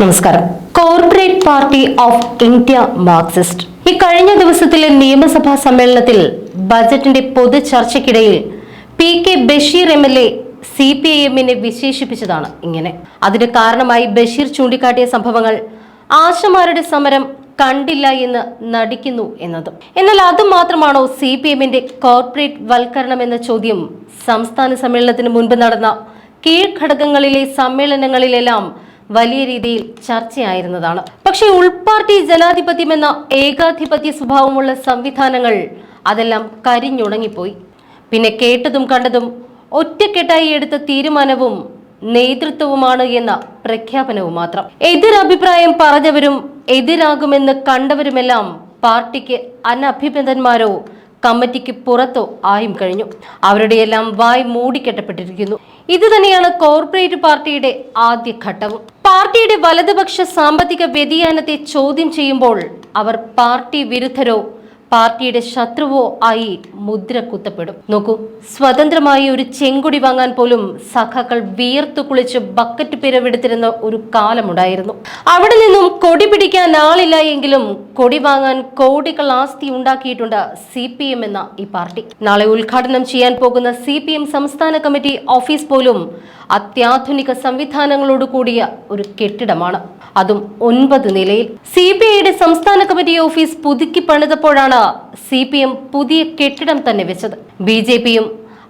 നമസ്കാരം. Corporate party of India marxist ഈ കഴിഞ്ഞ ദിവസത്തിലെ നിയമസഭാ സമ്മേളനത്തിൽ ബജറ്റിന്റെ പൊതു ചർച്ചയ്ക്കിടയിൽ P K Basheer M L A C P I എമ്മിനെ വിശേഷിപ്പിച്ചതാണ് ഇങ്ങനെ. അതിന് കാരണമായി ബഷീർ ചൂണ്ടിക്കാട്ടിയ സംഭവങ്ങൾ ആശമാരുടെ സമരം കണ്ടില്ല എന്ന് നടിക്കുന്നു എന്നതും. എന്നാൽ അത് മാത്രമാണോ സി പി എമ്മിന്റെ കോർപ്പറേറ്റ് വൽക്കരണം എന്ന ചോദ്യം സംസ്ഥാന സമ്മേളനത്തിന് മുൻപ് നടന്ന കീഴ്ഘടകങ്ങളിലെ സമ്മേളനങ്ങളിലെല്ലാം വലിയ രീതിയിൽ ചർച്ചയായിരുന്നതാണ്. പക്ഷേ ഉൾപാർട്ടി ജനാധിപത്യം എന്ന ഏകാധിപത്യ സ്വഭാവമുള്ള സംവിധാനങ്ങൾ അതെല്ലാം കരിഞ്ഞുണങ്ങിപ്പോയി. പിന്നെ കേട്ടതും കണ്ടതും ഒറ്റക്കെട്ടായി എടുത്ത തീരുമാനവും നേതൃത്വവുമാണ് എന്ന പ്രഖ്യാപനവും മാത്രം. എതിരഭിപ്രായം പറഞ്ഞവരും എതിരാകുമെന്ന് കണ്ടവരുമെല്ലാം പാർട്ടിക്ക് അനഭിബന്ധന്മാരോ കമ്മിറ്റിക്ക് പുറത്തോ ആയും കഴിഞ്ഞു. അവരുടെയെല്ലാം വായ് മൂടിക്കെട്ടപ്പെട്ടിരിക്കുന്നു ഇത് തന്നെയാണ് കോർപ്പറേറ്റ് പാർട്ടിയുടെ ആദ്യ ഘട്ടവും. പാർട്ടിയുടെ വലതുപക്ഷ സാമ്പത്തിക വ്യതിയാനത്തെ ചോദ്യം ചെയ്യുമ്പോൾ അവർ പാർട്ടി വിരുദ്ധരോ പാർട്ടിയുടെ ശത്രുവോ ആയി മുദ്ര കുത്തപ്പെടും. നോക്കൂ സ്വതന്ത്രമായി ഒരു ചെങ്കുടി വാങ്ങാൻ പോലും സഖാക്കൾ വിയർത്തു കുളിച്ച് ബക്കറ്റ് പിരവെടുത്തിരുന്ന ഒരു കാലമുണ്ടായിരുന്നു. അവിടെ നിന്നും കൊടി പിടിക്കാൻ ആളില്ല എങ്കിലും കൊടി വാങ്ങാൻ കോടികൾ ആസ്തി ഉണ്ടാക്കിയിട്ടുണ്ട് സി പി എം എന്ന ഈ പാർട്ടി. നാളെ ഉദ്ഘാടനം ചെയ്യാൻ പോകുന്ന സി പി എം സംസ്ഥാന കമ്മിറ്റി ഓഫീസ് പോലും അത്യാധുനിക സംവിധാനങ്ങളോട് കൂടിയ ഒരു കെട്ടിടമാണ്. അതും ഒൻപത് നിലയിൽ. സി പി ഐയുടെ സംസ്ഥാന കമ്മിറ്റി ഓഫീസ് പുതുക്കി പണിതപ്പോഴാണ് സി പി എം പുതിയ കെട്ടിടം തന്നെ വെച്ചത്. ബി ജെ പിയും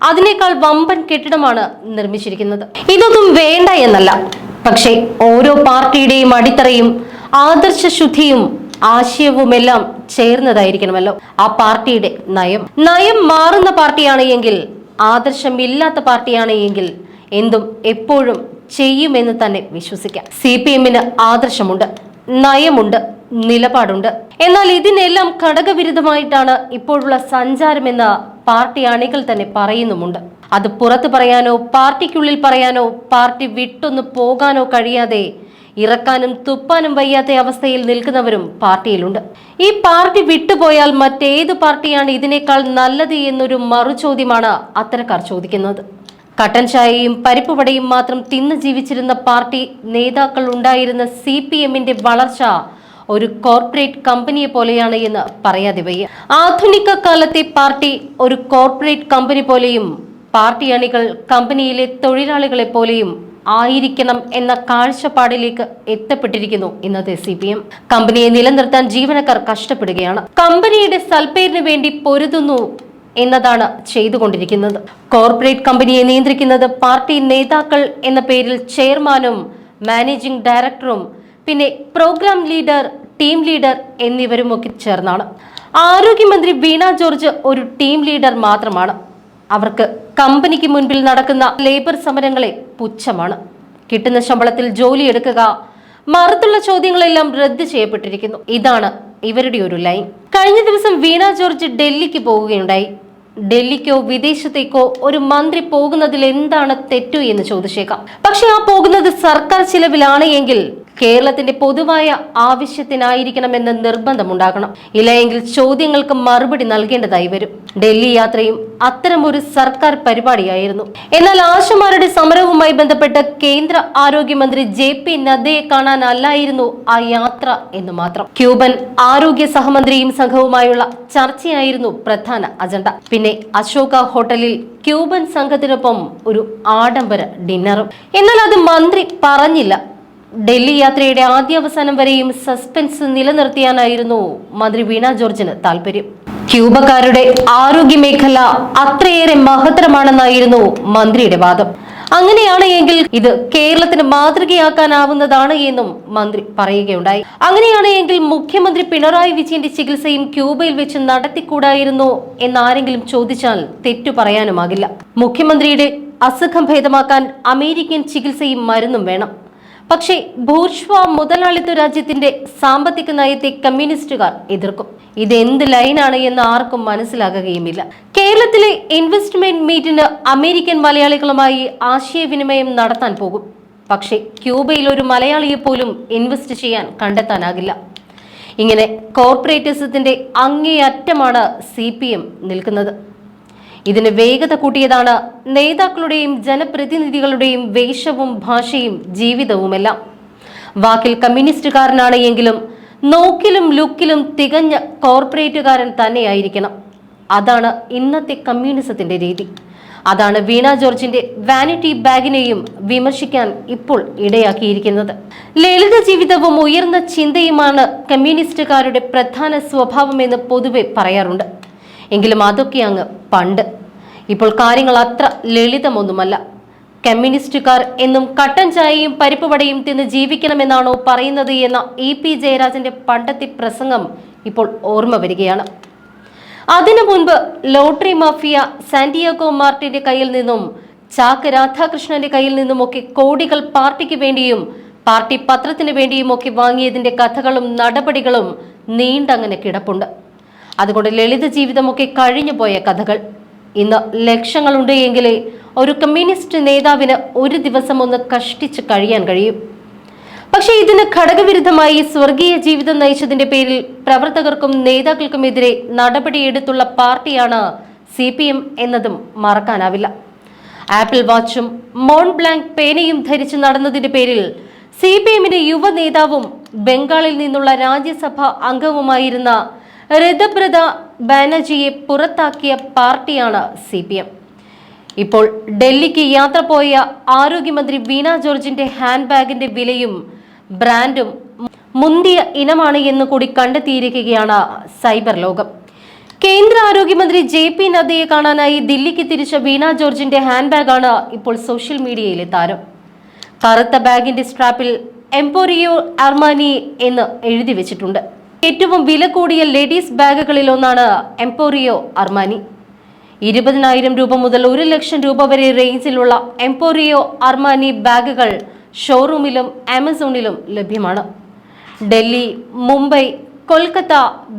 അതിനേക്കാൾ വമ്പൻ കെട്ടിടമാണ് നിർമ്മിച്ചിരിക്കുന്നത്. ഇതൊന്നും വേണ്ട എന്നല്ല. പക്ഷേ ഓരോ പാർട്ടിയുടെയും അടിത്തറയും ആദർശ ശുദ്ധിയും ആശയവുമെല്ലാം ചേർന്നതായിരിക്കണമല്ലോ. ആ പാർട്ടിയുടെ നയം. നയം മാറുന്ന പാർട്ടിയാണ് എങ്കിൽ ആദർശമില്ലാത്ത പാർട്ടിയാണ് എങ്കിൽ എന്തും എപ്പോഴും ചെയ്യുമെന്ന് തന്നെ വിശ്വസിക്കാം. സി പി എമ്മിന് ആദർശമുണ്ട് നയമുണ്ട്. നിലപാടുണ്ട്. എന്നാൽ ഇതിനെല്ലാം ഘടകവിരുദ്ധമായിട്ടാണ് ഇപ്പോഴുള്ള സഞ്ചാരമെന്ന് പാർട്ടി അണികൾ തന്നെ പറയുന്നുമുണ്ട്. അത് പുറത്തു പറയാനോ പാർട്ടിക്കുള്ളിൽ പറയാനോ പാർട്ടി വിട്ടൊന്ന് പോകാനോ കഴിയാതെ ഇറക്കാനും തുപ്പാനും വയ്യാത്ത അവസ്ഥയിൽ നിൽക്കുന്നവരും പാർട്ടിയിലുണ്ട്. ഈ പാർട്ടി വിട്ടുപോയാൽ മറ്റേത് പാർട്ടിയാണ് ഇതിനേക്കാൾ നല്ലത് എന്നൊരു മറുചോദ്യമാണ് അത്തരക്കാർ ചോദിക്കുന്നത്. കട്ടൻ ചായയും പരിപ്പുവടയും മാത്രം തിന്ന് ജീവിച്ചിരുന്ന പാർട്ടി നേതാക്കൾ ഉണ്ടായിരുന്ന സി പി എമ്മിന്റെ വളർച്ച ഒരു കോർപ്പറേറ്റ് കമ്പനിയെ പോലെയാണ് എന്ന് പറയാതെ വയ്യ. ആധുനിക കാലത്തെ പാർട്ടി ഒരു കോർപ്പറേറ്റ് കമ്പനി പോലെയും പാർട്ടി അണികൾ കമ്പനിയിലെ തൊഴിലാളികളെ പോലെയും ആയിരിക്കണം എന്ന കാഴ്ചപ്പാടിലേക്ക് എത്തപ്പെട്ടിരിക്കുന്നു ഇന്നത്തെ സി പി എം. കമ്പനിയെ നിലനിർത്താൻ ജീവനക്കാർ കഷ്ടപ്പെടുകയാണ്. കമ്പനിയുടെ സൽപ്പേരിന് വേണ്ടി പൊരുതുന്നു എന്നതാണ് ചെയ്തുകൊണ്ടിരിക്കുന്നത്. കോർപ്പറേറ്റ് കമ്പനിയെ നിയന്ത്രിക്കുന്നത് പാർട്ടി നേതാക്കൾ എന്ന പേരിൽ ചെയർമാനും മാനേജിംഗ് ഡയറക്ടറും പിന്നെ പ്രോഗ്രാം ലീഡർ ടീം ലീഡർ എന്നിവരുമൊക്കെ ചേർന്നാണ്. ആരോഗ്യമന്ത്രി വീണ ജോർജ് ഒരു ടീം ലീഡർ മാത്രമാണ്. അവർക്ക് കമ്പനിക്ക് മുൻപിൽ നടക്കുന്ന ലേബർ സമരങ്ങളെ പുച്ഛമാണ്. കിട്ടുന്ന ശമ്പളത്തിൽ ജോലി എടുക്കുക മറുത്തുള്ള ചോദ്യങ്ങളെല്ലാം റദ്ദ് ചെയ്യപ്പെട്ടിരിക്കുന്നു. ഇതാണ് ഇവരുടെ ഒരു ലൈൻ. കഴിഞ്ഞ ദിവസം വീണ ജോർജ് ഡൽഹിക്ക് പോവുകയുണ്ടായി. ഡൽഹിക്കോ വിദേശത്തേക്കോ ഒരു മന്ത്രി പോകുന്നതിൽ എന്താണ് തെറ്റു എന്ന് ചോദിച്ചേക്കാം. പക്ഷെ ആ പോകുന്നത് സർക്കാർ ചിലവിലാണ് എങ്കിൽ കേരളത്തിന്റെ പൊതുവായ ആവശ്യത്തിനായിരിക്കണമെന്ന് നിർബന്ധമുണ്ടാകണം. ഇല്ലയെങ്കിൽ ചോദ്യങ്ങൾക്ക് മറുപടി നൽകേണ്ടതായി വരും. ഡൽഹി യാത്രയും അത്തരമൊരു സർക്കാർ പരിപാടിയായിരുന്നു. എന്നാൽ ആശുമാരുടെ സമരവുമായി ബന്ധപ്പെട്ട് കേന്ദ്ര ആരോഗ്യമന്ത്രി ജെ പി നദ്ദയെ കാണാനല്ലായിരുന്നു ആ യാത്ര എന്ന് മാത്രം. ക്യൂബൻ ആരോഗ്യ സഹമന്ത്രിയും സംഘവുമായുള്ള ചർച്ചയായിരുന്നു പ്രധാന അജണ്ട. പിന്നെ അശോക ഹോട്ടലിൽ ക്യൂബൻ സംഘത്തിനൊപ്പം ഒരു ആഡംബര ഡിന്നറും. എന്നാൽ അത് മന്ത്രി പറഞ്ഞില്ല. ഡൽഹി യാത്രയുടെ ആദ്യ അവസാനം വരെയും സസ്പെൻസ് നിലനിർത്തിയാനായിരുന്നു മന്ത്രി വീണ ജോർജിന് താല്പര്യം ക്യൂബക്കാരുടെ ആരോഗ്യ മേഖല അത്രയേറെ മഹത്തരമാണെന്നായിരുന്നു മന്ത്രിയുടെ വാദം. അങ്ങനെയാണ് എങ്കിൽ ഇത് കേരളത്തിന് മാതൃകയാക്കാനാവുന്നതാണ് എന്നും മന്ത്രി പറയുകയുണ്ടായി. അങ്ങനെയാണ് എങ്കിൽ മുഖ്യമന്ത്രി പിണറായി വിജയന്റെ ചികിത്സയും ക്യൂബയിൽ വെച്ച് നടത്തിക്കൂടായിരുന്നു എന്നാരെങ്കിലും ചോദിച്ചാൽ തെറ്റു പറയാനുമാകില്ല. മുഖ്യമന്ത്രിയുടെ അസുഖം ഭേദമാക്കാൻ അമേരിക്കൻ ചികിത്സയും മരുന്നും വേണം. പക്ഷേ ഭൂർഷ്വ മുതലാളിത്വ രാജ്യത്തിന്റെ സാമ്പത്തിക നയത്തെ കമ്മ്യൂണിസ്റ്റുകാർ എതിർക്കും. ഇത് എന്ത് ലൈനാണ് എന്ന് ആർക്കും മനസ്സിലാകുകയുമില്ല. കേരളത്തിലെ ഇൻവെസ്റ്റ്മെന്റ് മീറ്റിന് അമേരിക്കൻ മലയാളികളുമായി ആശയവിനിമയം നടത്താൻ പോകും. പക്ഷേ ക്യൂബയിൽ ഒരു മലയാളിയെ പോലും ഇൻവെസ്റ്റ് ചെയ്യാൻ കണ്ടെത്താനാകില്ല. ഇങ്ങനെ കോർപ്പറേറ്റിസത്തിന്റെ അങ്ങേയറ്റമാണ് സി പി എം നിൽക്കുന്നത്. ഇതിന് വേഗത കൂട്ടിയതാണ് നേതാക്കളുടെയും ജനപ്രതിനിധികളുടെയും വേഷവും ഭാഷയും ജീവിതവുമെല്ലാം. വാക്കിൽ കമ്മ്യൂണിസ്റ്റുകാരനാണ് എങ്കിലും നോക്കിലും ലുക്കിലും തികഞ്ഞ കോർപ്പറേറ്റുകാരൻ തന്നെയായിരിക്കണം. അതാണ് ഇന്നത്തെ കമ്മ്യൂണിസത്തിന്റെ രീതി. അതാണ് വീണ ജോർജിന്റെ വാനിറ്റി ബാഗിനെയും വിമർശിക്കാൻ ഇപ്പോൾ ഇടയാക്കിയിരിക്കുന്നത്. ലളിത ജീവിതവും ഉയർന്ന ചിന്തയുമാണ് കമ്മ്യൂണിസ്റ്റുകാരുടെ പ്രധാന സ്വഭാവമെന്ന് പൊതുവെ പറയാറുണ്ട്. എങ്കിലും അതൊക്കെ അങ്ങ് പണ്ട്. ഇപ്പോൾ കാര്യങ്ങൾ അത്ര ലളിതമൊന്നുമല്ല. കമ്മ്യൂണിസ്റ്റുകാർ എന്നും കട്ടൻ ചായയും പരിപ്പുവടയും തിന്ന് ജീവിക്കണമെന്നാണോ പറയുന്നത് എന്ന ഇ പി ജയരാജന്റെ പണ്ടത്തെ പ്രസംഗം ഇപ്പോൾ ഓർമ്മ വരികയാണ്. അതിനു മുൻപ് ലോട്ടറി മാഫിയ സാന്റിയാഗോ മാർട്ടിന്റെ കയ്യിൽ നിന്നും ചാക്ക് രാധാകൃഷ്ണന്റെ കയ്യിൽ നിന്നുമൊക്കെ കോടികൾ പാർട്ടിക്ക് വേണ്ടിയും പാർട്ടി പത്രത്തിന് വേണ്ടിയും ഒക്കെ വാങ്ങിയതിന്റെ കഥകളും നടപടികളും നീണ്ടങ്ങനെ കിടപ്പുണ്ട്. അതുകൊണ്ട് ലളിത ജീവിതമൊക്കെ കഴിഞ്ഞു പോയ കഥകൾ. ഇന്ന് ലക്ഷങ്ങളുണ്ട് എങ്കിലേ ഒരു കമ്മ്യൂണിസ്റ്റ് നേതാവിന് ഒരു ദിവസം ഒന്ന് കഷ്ടിച്ച് കഴിയാൻ കഴിയും. പക്ഷേ ഇതിന് ഘടകവിരുദ്ധമായി സ്വർഗീയ ജീവിതം നയിച്ചതിന്റെ പേരിൽ പ്രവർത്തകർക്കും നേതാക്കൾക്കുമെതിരെ നടപടിയെടുത്തുള്ള പാർട്ടിയാണ് സി പി എം എന്നതും മറക്കാനാവില്ല. ആപ്പിൾ വാച്ചും മോൺ ബ്ലാങ്ക് പേനയും ധരിച്ച് നടന്നതിന്റെ പേരിൽ സി പി എമ്മിന്റെ യുവ നേതാവും ബംഗാളിൽ നിന്നുള്ള രാജ്യസഭ അംഗവുമായിരുന്ന ഋതബ്രത ബാനർജിയെ പുറത്താക്കിയ പാർട്ടിയാണ് സി പി എം ഇപ്പോൾ ഡൽഹിക്ക് യാത്ര പോയ ആരോഗ്യമന്ത്രി വീണ ജോർജിന്റെ ഹാൻഡ് ബാഗിന്റെ വിലയും ബ്രാൻഡും മുന്തിയ ഇനമാണ് എന്ന് കൂടി കണ്ടെത്തിയിരിക്കുകയാണ് സൈബർ ലോകം. കേന്ദ്ര ആരോഗ്യമന്ത്രി ജെ പി നദ്ദയെ കാണാനായി ദില്ലിക്ക് തിരിച്ച വീണ ജോർജിന്റെ ഹാൻഡ് ബാഗാണ് ഇപ്പോൾ സോഷ്യൽ മീഡിയയിലെ താരം. കറുത്ത ബാഗിന്റെ സ്ട്രാപ്പിൽ എംപോറിയോ അർമാനി എന്ന് എഴുതി വെച്ചിട്ടുണ്ട്. ഏറ്റവും വില കൂടിയ ലേഡീസ് ബാഗുകളിൽ ഒന്നാണ് എംപോറിയോ അർമാനി. ഇരുപതിനായിരം രൂപ മുതൽ ഒരു ലക്ഷം രൂപ വരെ റേഞ്ചിലുള്ള എംപോറിയോ അർമാനി ബാഗുകൾ ഷോറൂമിലും ആമസോണിലും ലഭ്യമാണ്. ഡൽഹി മുംബൈ കൊൽക്കത്ത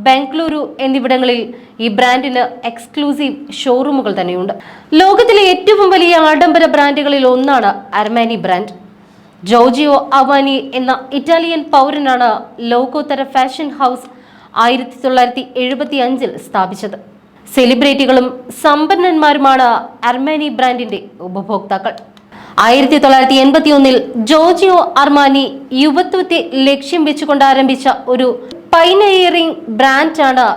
ബംഗളൂരു എന്നിവിടങ്ങളിൽ ഈ ബ്രാൻഡിന് എക്സ്ക്ലൂസീവ് ഷോറൂമുകൾ തന്നെയുണ്ട്. ലോകത്തിലെ ഏറ്റവും വലിയ ആഡംബര ബ്രാൻഡുകളിൽ ഒന്നാണ് അർമാനി ബ്രാൻഡ്. ജോർജിയോ അവാനി എന്ന ഇറ്റാലിയൻ പൗരനാണ് ലോകോത്തര ഫാഷൻ ഹൗസ് ആയിരത്തി തൊള്ളായിരത്തി എഴുപത്തി അഞ്ചിൽ സ്ഥാപിച്ചത്. സെലിബ്രിറ്റികളും സമ്പന്നന്മാരുമാണ് അർമാനി ബ്രാൻഡിന്റെ ഉപഭോക്താക്കൾ. ആയിരത്തി തൊള്ളായിരത്തി എൺപത്തി ഒന്നിൽ ജോർജിയോ അർമാനി യുവത്വത്തെ ലക്ഷ്യം വെച്ചുകൊണ്ട് ആരംഭിച്ച ഒരു പൈനയറിംഗ് ബ്രാൻഡാണ്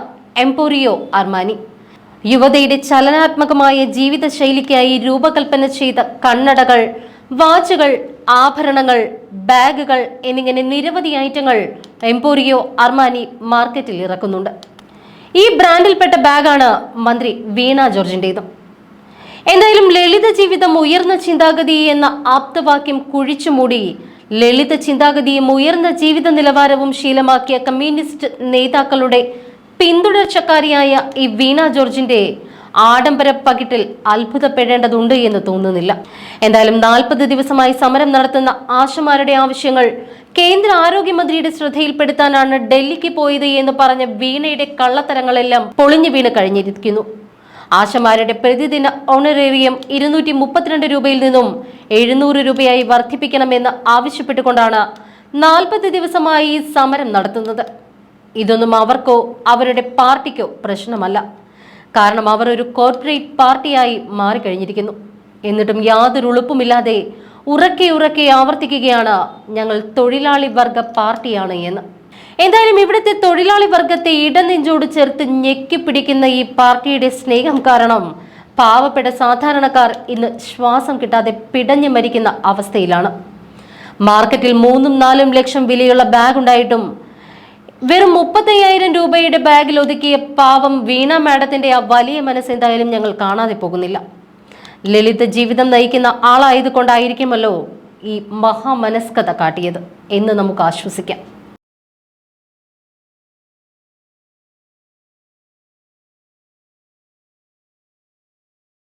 എംപോറിയോ അർമാനി. യുവതയുടെ ചലനാത്മകമായ ജീവിതശൈലിക്കായി രൂപകൽപ്പന ചെയ്ത കണ്ണടകൾ വാച്ചുകൾ ആഭരണങ്ങൾ ബാഗുകൾ എന്നിങ്ങനെ നിരവധി ഐറ്റങ്ങൾ എംപോറിയോ അർമാനി മാർക്കറ്റിൽ ഇറക്കുന്നുണ്ട്. ഈ ബ്രാൻഡിൽപ്പെട്ട ബാഗാണ് മന്ത്രി വീണ ജോർജിന്റെതും എന്തായാലും ലളിത ജീവിതം ഉയർന്ന ചിന്താഗതി എന്ന ആപ്തവാക്യം കുഴിച്ചു മൂടി ലളിത ചിന്താഗതിയും ഉയർന്ന ജീവിത നിലവാരവും ശീലമാക്കിയ കമ്മ്യൂണിസ്റ്റ് നേതാക്കളുടെ പിന്തുടർച്ചക്കാരിയായ ഈ വീണ ജോർജിന്റെ ആഡംബര പകിട്ടിൽ അത്ഭുതപ്പെടേണ്ടതുണ്ട് എന്ന് തോന്നുന്നില്ല. എന്തായാലും നാൽപ്പത് ദിവസമായി സമരം നടത്തുന്ന ആശമാരുടെ ആവശ്യങ്ങൾ കേന്ദ്ര ആരോഗ്യമന്ത്രിയുടെ ശ്രദ്ധയിൽപ്പെടുത്താനാണ് ഡൽഹിക്ക് പോയത് എന്ന് പറഞ്ഞ വീണയുടെ കള്ളത്തരങ്ങളെല്ലാം പൊളിഞ്ഞു വീണ് കഴിഞ്ഞിരിക്കുന്നു. ആശമാരുടെ പ്രതിദിന ഓണറേറിയം ഇരുന്നൂറ്റി മുപ്പത്തിരണ്ട് രൂപയിൽ നിന്നും എഴുന്നൂറ് രൂപയായി വർദ്ധിപ്പിക്കണമെന്ന് ആവശ്യപ്പെട്ടുകൊണ്ടാണ് നാൽപ്പത് ദിവസമായി സമരം നടത്തുന്നത്. ഇതൊന്നും അവർക്കോ അവരുടെ പാർട്ടിക്കോ പ്രശ്നമല്ല. കാരണം അവർ ഒരു കോർപ്പറേറ്റ് പാർട്ടിയായി മാറിക്കഴിഞ്ഞിരിക്കുന്നു. എന്നിട്ടും യാതൊരു ഉളുപ്പുമില്ലാതെ ഉറക്കെ ഉറക്കെ ആവർത്തിക്കുകയാണ് ഞങ്ങൾ തൊഴിലാളി വർഗ പാർട്ടിയാണ് എന്ന്. എന്തായാലും ഇവിടുത്തെ തൊഴിലാളി വർഗത്തെ ഇടനെഞ്ചോട് ചേർത്ത് ഞെക്കിപ്പിടിക്കുന്ന ഈ പാർട്ടിയുടെ സ്നേഹം കാരണം പാവപ്പെട്ട സാധാരണക്കാർ ഇന്ന് ശ്വാസം കിട്ടാതെ പിടഞ്ഞു മരിക്കുന്ന അവസ്ഥയിലാണ്. മാർക്കറ്റിൽ മൂന്നും നാലും ലക്ഷം വിലയുള്ള ബാഗ് ഉണ്ടായിട്ടും വെറും മുപ്പത്തയ്യായിരം രൂപയുടെ ബാഗിൽ ഒതുക്കിയ പാവം വീണ മാഡത്തിന്റെ ആ വലിയ മനസ്സ് എന്തായാലും ഞങ്ങൾ കാണാതെ പോകുന്നില്ല. ലളിത ജീവിതം നയിക്കുന്ന ആളായതുകൊണ്ടായിരിക്കുമല്ലോ ഈ മഹാമനസ്കത കാട്ടിയത് എന്ന് നമുക്ക് ആശ്വസിക്കാം.